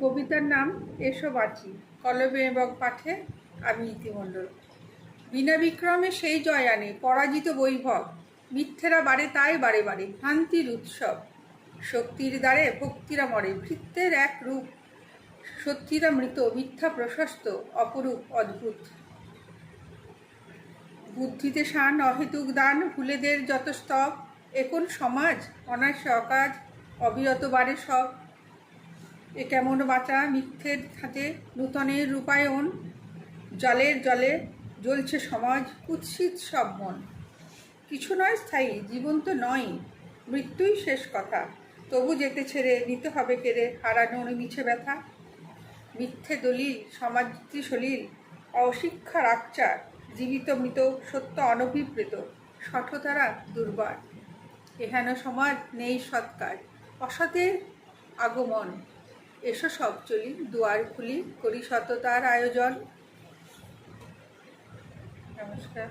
কবিতার নাম এসো বাঁচি কলমে এবং পাঠে আমি ইতিমণ্ডল বিনা বিক্রমে সেই জয় আনে, পরাজিত বৈভব, মিথ্যেরা বাড়ে তাই বারে বারে ভ্রান্তির উৎসব। শক্তির দ্বারে ভক্তিরা মরে, ভৃত্যের এক রূপ। সত্যিরা মৃত, মিথ্যা প্রশস্ত, অপরূপ অদ্ভুত। বুদ্ধিতে শান, অহেতুক দান, ভুলেদের যত স্তব এখন সমাজ? অনায়াসে অকাজ, অবিরত বাড়ে সব। এ কেমন বাঁচা মিথ্যের হাতে নূতনের রূপায়ণ? জলের জলে জ্বলছে সমাজ, কুৎসিত সব মন। কিছু নয় স্থায়ী জীবন তো নয়, মৃত্যুই শেষ কথা। তবু যেতে ছেড়ে নিতে হবে কেড়ে, হারানোর মিছে ব্যথা। মিথ্যে দলিল, সমাজটি সলিল, অশিক্ষার আকচার জীবিত মৃত, সত্য অনভিপ্রেত, সঠতারা দুর্বার এহেন সমাজ নেই সৎকার, অসতের আগমন। এসো সব চলি দুয়ার খুলি করি সততার আয়োজন। নমস্কার।